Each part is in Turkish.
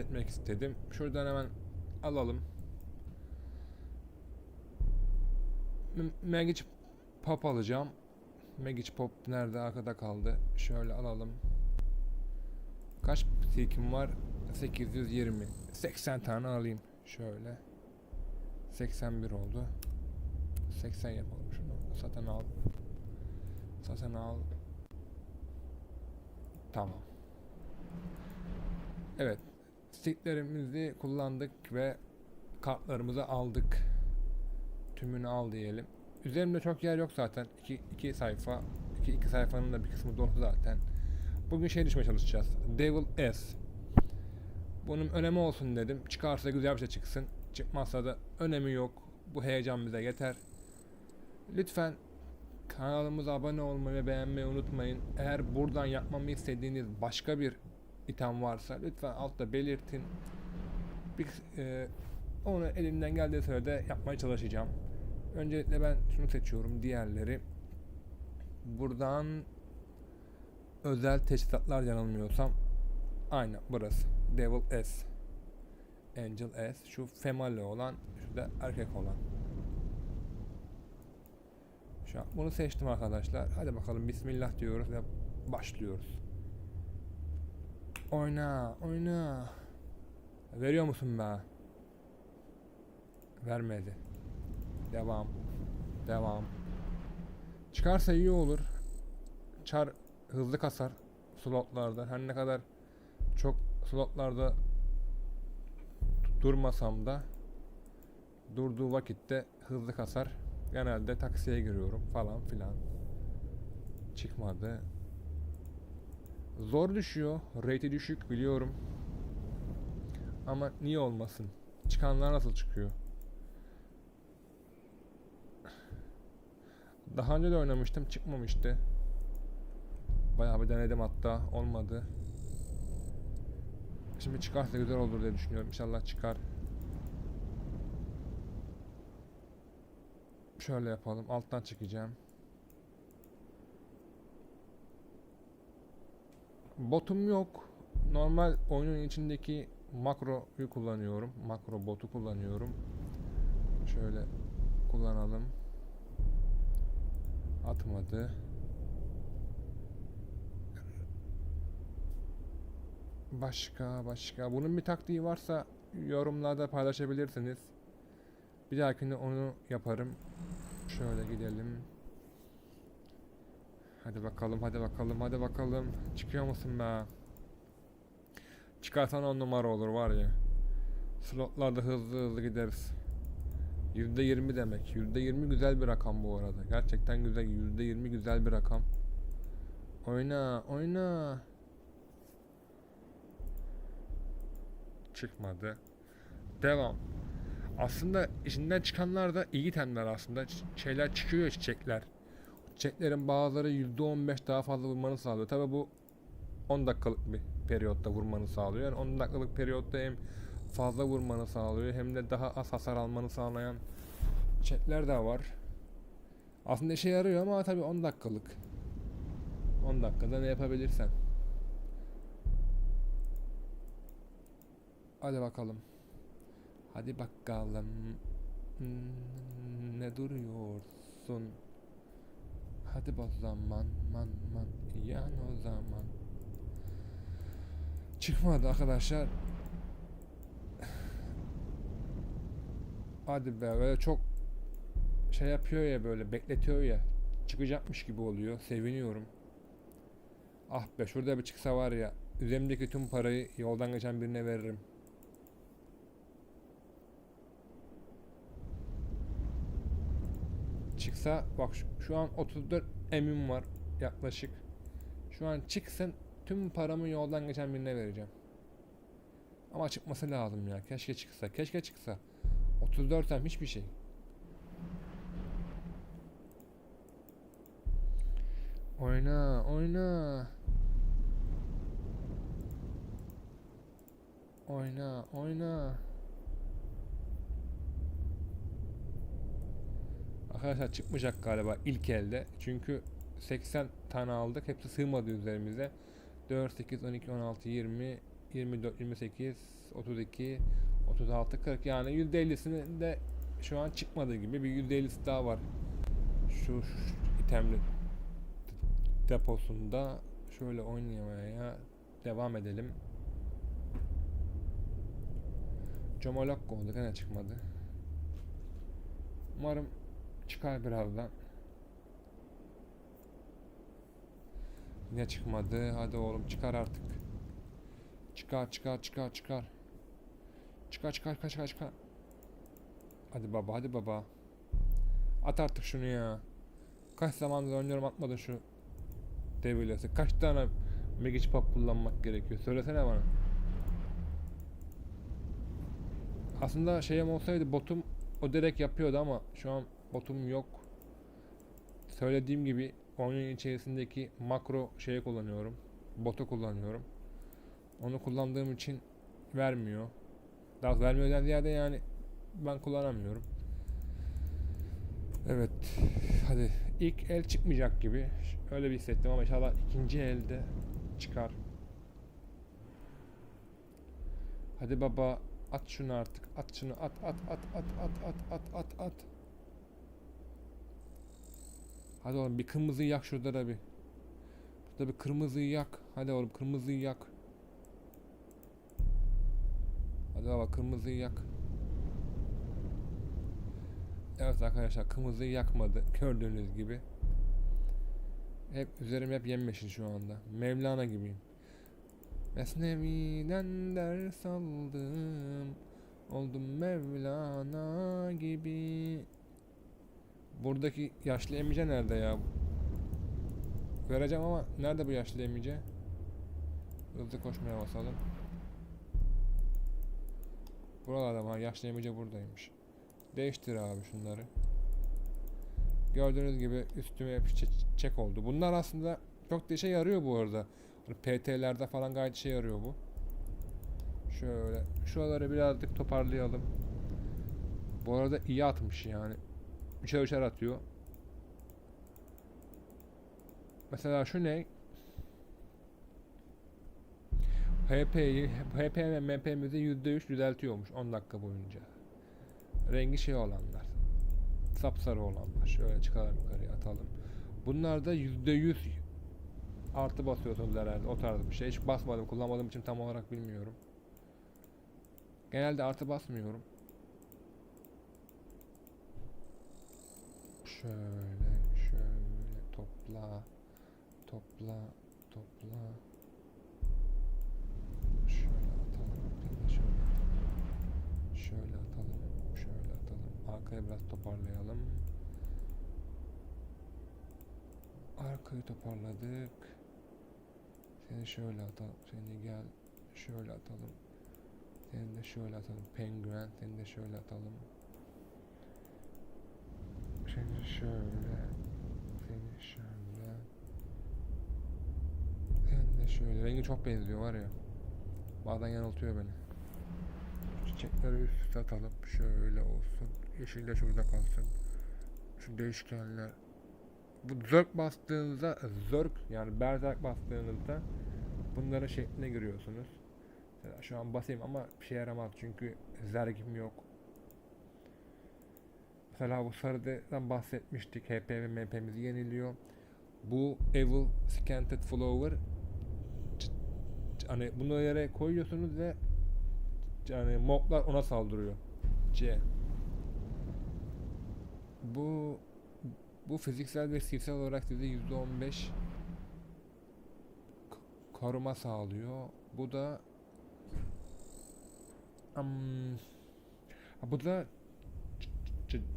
etmek istedim. Şuradan hemen alalım. Magic Pop alacağım. Magic Pop nerede? Arkada kaldı. Şöyle alalım. Kaç tikim var? 820. 80 tane alayım. Şöyle. 81 oldu. 80 yapalım şunu. Satın al. Satın al. Tamam. Evet. Sticklerimizi kullandık ve kartlarımızı aldık. Tümünü al diyelim. Üzerimde çok yer yok zaten. İki, iki sayfa. iki, iki sayfanın da bir kısmı dolu zaten. Bugün şey düşmeye çalışacağız. Devil S. Bunun önemi olsun dedim. Çıkarsa güzel bir şey çıksın. Çıkmazsa da önemi yok. Bu heyecan bize yeter. Lütfen kanalımıza abone olmayı ve beğenmeyi unutmayın. Eğer buradan yapmamı istediğiniz başka bir item varsa lütfen altta belirtin. Bir, e, onu elimden geldiği sürede yapmaya çalışacağım. Öncelikle ben şunu seçiyorum. Diğerleri buradan özel teçhizatlar yanılmıyorsam aynen burası. Devil S. Angel S. Şu female olan, şu da erkek olan. Şu an bunu seçtim arkadaşlar. Hadi bakalım bismillah diyoruz ve başlıyoruz. Oyna, oyna. Veriyor musun be? Vermedi. Devam. Devam. Çıkarsa iyi olur. Çar hızlı kasar slotlarda. Her ne kadar çok slotlarda durmasam da durduğu vakitte hızlı kasar. Genelde taksiye giriyorum falan filan. Çıkmadı. Zor düşüyor. Rate'i düşük biliyorum. Ama niye olmasın? Çıkanlar nasıl çıkıyor? Daha önce de oynamıştım. Çıkmamıştı. Bayağı bir denedim hatta. Olmadı. Şimdi çıkarsa güzel olur diye düşünüyorum. İnşallah çıkar. Şöyle yapalım. Alttan çekeceğim. Botum yok. Normal oyunun içindeki makroyu kullanıyorum. Makro botu kullanıyorum. Şöyle kullanalım. Atmadı. Başka başka. Bunun bir taktiği varsa yorumlarda paylaşabilirsiniz. Bir dahakine onu yaparım. Şöyle gidelim. Hadi bakalım, hadi bakalım, hadi bakalım. Çıkıyor musun be? Çıkarsan on numara olur var ya. Slotlarda hızlı hızlı gideriz. %20 demek. %20 güzel bir rakam bu arada. Gerçekten güzel. %20 güzel bir rakam. Oyna, oyna. Çıkmadı. Devam. Aslında içinden çıkanlar da iyi temler aslında. Ç- şeyler çıkıyor çiçekler. Çiçeklerin bazıları %15 daha fazla vurmanı sağlıyor. Tabi bu 10 dakikalık bir periyotta vurmanı sağlıyor. Yani 10 dakikalık periyotta hem fazla vurmanı sağlıyor hem de daha az hasar almanı sağlayan çiçekler de var. Aslında işe yarıyor ama tabi 10 dakikalık. 10 dakikada ne yapabilirsen. Hadi bakalım. Hadi bakalım. Hmm, Ne duruyorsun? Hadi o zaman man man yan o zaman. Çıkmadı arkadaşlar. Hadi be böyle çok şey yapıyor ya böyle bekletiyor ya. Çıkacakmış gibi oluyor. Seviniyorum. Ah be şurada bir çıksa var ya. Üzerimdeki tüm parayı yoldan geçen birine veririm. Çıksa bak şu, an 34 emim var yaklaşık. Şu an çıksın tüm paramı yoldan geçen birine vereceğim. Ama çıkması lazım ya. Keşke çıksa. Keşke çıksa. 34 em hiçbir şey. Oyna, oyna. Oyna, oyna. Arkadaşlar çıkmayacak galiba ilk elde. Çünkü 80 tane aldık. Hepsi sığmadı üzerimize. 4, 8, 12, 16, 20, 24, 28, 32, 36, 40 yani %50'sinin de şu an çıkmadığı gibi bir %50'si daha var. Şu, şu itemli deposunda şöyle oynamaya devam edelim. Comolokko oldu gene çıkmadı. Umarım çıkar birazdan. Yine çıkmadı. Hadi oğlum çıkar artık. Çıkar çıkar çıkar çıkar. Çıkar çıkar çıkar çıkar çıkar. Hadi baba hadi baba. At artık şunu ya. Kaç zamandır oynuyorum atmadı şu devirlesi. Kaç tane Magic Pop kullanmak gerekiyor? Söylesene bana. Aslında şeyim olsaydı botum o direkt yapıyordu ama şu an botum yok. Söylediğim gibi oyunun içerisindeki makro şeyi kullanıyorum. Botu kullanıyorum. Onu kullandığım için vermiyor. Daha vermiyordan ziyade yani ben kullanamıyorum. Evet. Hadi ilk el çıkmayacak gibi. Öyle bir hissettim ama inşallah ikinci elde çıkar. Hadi baba at şunu artık. At şunu at at at at at at at at at. Hadi oğlum bir kırmızıyı yak şurada da bir. Burada bir kırmızıyı yak. Hadi oğlum kırmızıyı yak. Hadi baba kırmızıyı yak. Evet arkadaşlar kırmızıyı yakmadı. Gördüğünüz gibi. Hep üzerim hep yemyeşil şu anda. Mevlana gibiyim. Mesnevi'den ders aldım. Oldum Mevlana gibi. Buradaki yaşlı emice nerede ya? Göreceğim ama nerede bu yaşlı emice? Hızlı koşmaya basalım. Buralarda var. Yaşlı emice buradaymış. Değiştir abi şunları. Gördüğünüz gibi üstüme hep çe- çek oldu. Bunlar aslında çok da işe yarıyor bu arada. Hani PT'lerde falan gayet işe yarıyor bu. Şöyle şuraları birazcık toparlayalım. Bu arada iyi atmış yani. Üçer üçer atıyor. Mesela şu ne? HP'yi, HP ve MP'mizi %3 düzeltiyormuş 10 dakika boyunca. Rengi şey olanlar. Sapsarı olanlar. Şöyle çıkalım yukarıya atalım. Bunlar da %100 artı basıyorsunuz herhalde o tarz bir şey. Hiç basmadım kullanmadığım için tam olarak bilmiyorum. Genelde artı basmıyorum. Şöyle şöyle topla topla topla. Şöyle atalım şöyle atalım. Şöyle atalım şöyle atalım. Arkaya biraz toparlayalım. Arkayı toparladık. Seni şöyle atalım seni gel şöyle atalım. Seni de şöyle atalım. Penguen seni de şöyle atalım seni şöyle seni şöyle. Sen de şöyle. Rengi çok benziyor var ya. Bazen yanıltıyor beni. Çiçekleri üst üste atalım şöyle olsun. Yeşil de şurada kalsın. Şu değişkenler. Bu zörk bastığınızda zörk yani berzerk bastığınızda bunların şekline giriyorsunuz. Şu an basayım ama bir şey yaramaz çünkü zergim yok Mesela bu sarıdan bahsetmiştik. HP ve MP'mizi yeniliyor. Bu Evil Scanted Flower hani bunu yere koyuyorsunuz ve yani moblar ona saldırıyor. C. Bu bu fiziksel ve sivsel olarak size %15 k- koruma sağlıyor. Bu da ha, bu da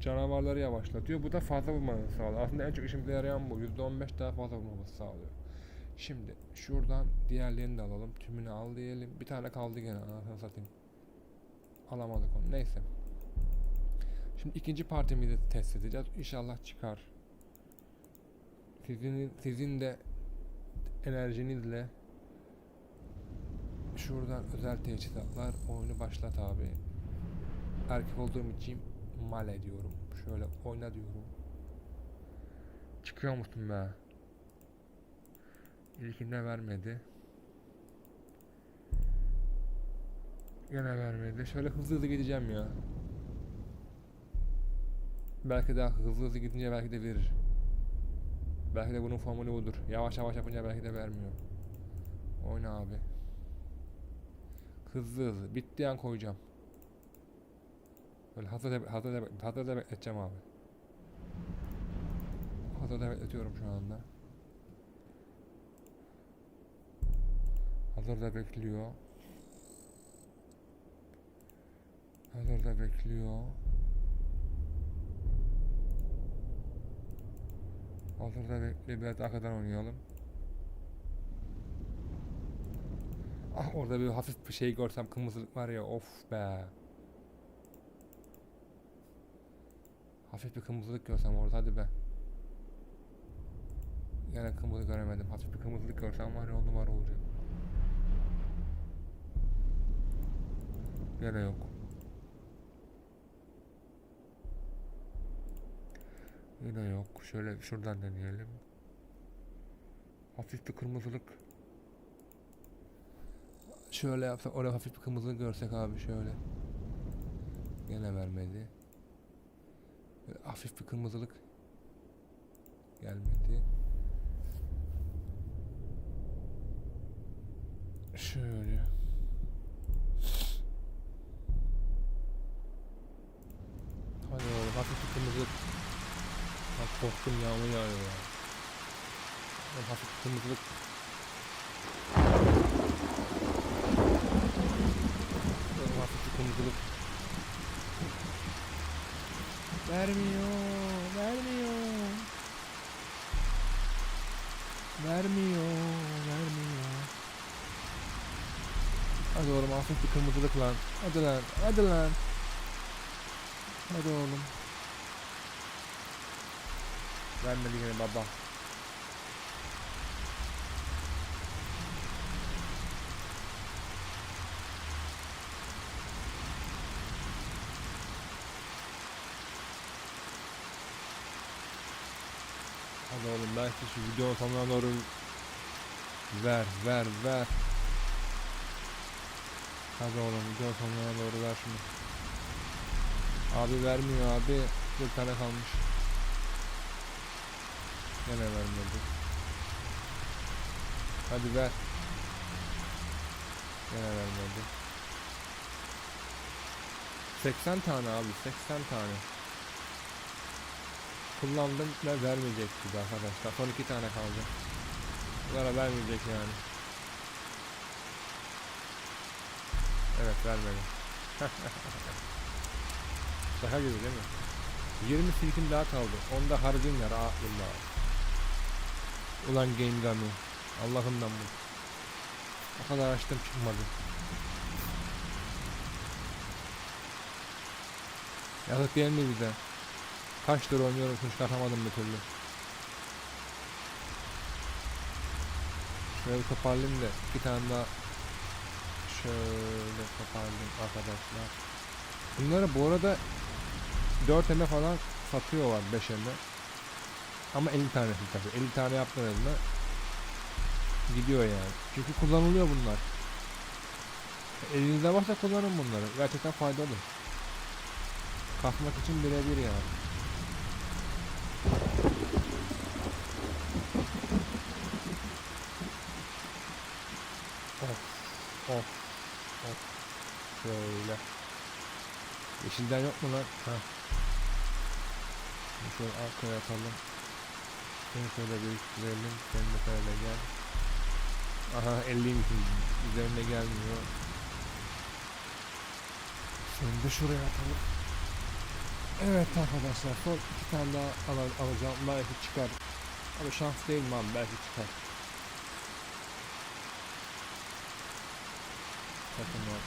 canavarları yavaşlatıyor. Bu da fazla vurmanızı sağlıyor. Aslında en çok işimize yarayan bu. %15 daha fazla vurmamızı sağlıyor. Şimdi şuradan diğerlerini de alalım. Tümünü al diyelim. Bir tane kaldı gene anasını satayım. Alamadık onu. Neyse. Şimdi ikinci partimizi test edeceğiz. İnşallah çıkar. Sizin, sizin de enerjinizle şuradan özel teçhizatlar oyunu başlat abi. Erkek olduğum için mal ediyorum. Şöyle oyna diyorum. Çıkıyor musun be? İlkinde vermedi. Gene vermedi. Şöyle hızlı hızlı gideceğim ya. Belki daha hızlı hızlı gidince belki de verir. Belki de bunun formülü budur. Yavaş yavaş yapınca belki de vermiyor. Oyna abi. Hızlı hızlı. Bittiği an koyacağım. Böyle hazırda, hazırda, hazırda bekleteceğim abi. Hazırda bekletiyorum şu anda. Hazırda bekliyor. Hazırda bekliyor. Hazırda bekliyor. Biraz arkadan oynayalım. Ah orada bir hafif bir şey görsem kırmızılık var ya of be. Hafif bir kırmızılık görsem orada hadi be. Yine kırmızı göremedim. Hafif bir kırmızılık görsem var ya on numara olacak. Yine yok. Yine yok. Şöyle şuradan deneyelim. Hafif bir kırmızılık. Şöyle yapsak oraya hafif bir kırmızılık görsek abi şöyle. Yine vermedi. Hafif bir kırmızılık gelmedi. Şöyle. Hadi oğlum hafif bir kırmızılık. Bak korktum yağmur yağıyor ya. Oğlum hafif bir kırmızılık. Oğlum hafif bir kırmızılık. Vermiyor, vermiyor. Vermiyor, vermiyor. Hadi oğlum hafif bir kırmızılık lan. Hadi lan, hadi lan. Hadi oğlum. Vermedi yine baba. Belki şu videonun sonuna doğru ver ver ver. Hadi oğlum videonun sonuna doğru ver şunu. Abi vermiyor abi. Bir tane kalmış. Gene vermedi. Hadi ver. Gene vermedi. 80 tane abi 80 tane. Kullandım ve vermeyecek gibi arkadaşlar. Son iki tane kaldı. Bunlara vermeyecek yani. Evet vermedi. Şaka gibi değil mi? 20 silkim daha kaldı. Onda harcın ya rahatlıkla. Ulan Game Gummy. Allah'ımdan bu. O kadar açtım çıkmadı. Yazık değil mi bize? Kaç lira oynuyorum şunu çıkartamadım bir türlü. Şöyle bir toparlayayım da iki tane daha şöyle toparlayayım arkadaşlar. Bunları bu arada 4 eme falan satıyorlar 5 eme. Ama 50 tanesi tabii. 50 tane yaptığında gidiyor yani. Çünkü kullanılıyor bunlar. Elinizde varsa kullanın bunları. Gerçekten faydalı. Kasmak için birebir yani. Of, of, of. Şöyle. Yeşilden yok mu lan? Ha. Şöyle arkaya atalım. Seni şöyle biriktirelim. Sen de şöyle gel. Aha 50 misin? Üzerine gelmiyor. Seni de şuraya atalım. Evet arkadaşlar son iki tane daha al alacağım. Belki çıkar. Ama şans değil mi abi? Belki çıkar. Sakın ol.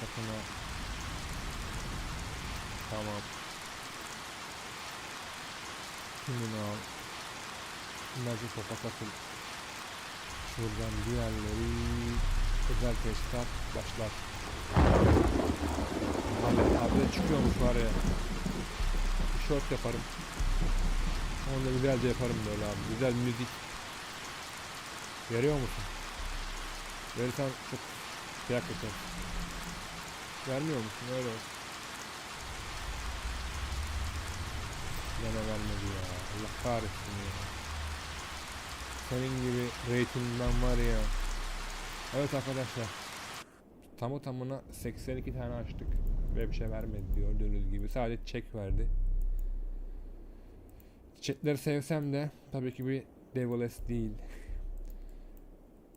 Sakın ol. Tamam. Şimdi al. Bunlarca topa katıl. Şuradan diğerleri özel teşkilat başlar. Abi, abi çıkıyormuş var ya. Short yaparım. Onu da güzelce yaparım böyle abi. Güzel müzik. Veriyor musun? Verirsen çok kıyak geçer. Vermiyor musun? Öyle olsun. Gene vermedi ya. Allah kahretsin ya. Senin gibi ratingden var ya. Evet arkadaşlar. Tamı tamına 82 tane açtık. Ve bir şey vermedi gördüğünüz gibi. Sadece çek verdi. Çiçekleri sevsem de tabii ki bir Devil değil.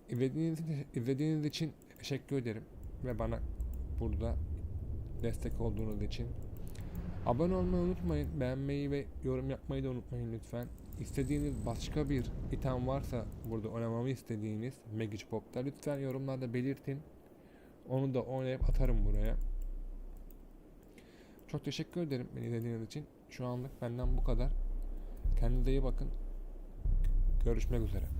İzlediğiniz, izlediğiniz için teşekkür ederim. Ve bana burada destek olduğunuz için. Abone olmayı unutmayın. Beğenmeyi ve yorum yapmayı da unutmayın lütfen. İstediğiniz başka bir item varsa burada oynamamı istediğiniz Magic Pop'ta lütfen yorumlarda belirtin. Onu da oynayıp atarım buraya. Çok teşekkür ederim beni izlediğiniz için. Şu anlık benden bu kadar. Kendinize iyi bakın. Görüşmek üzere.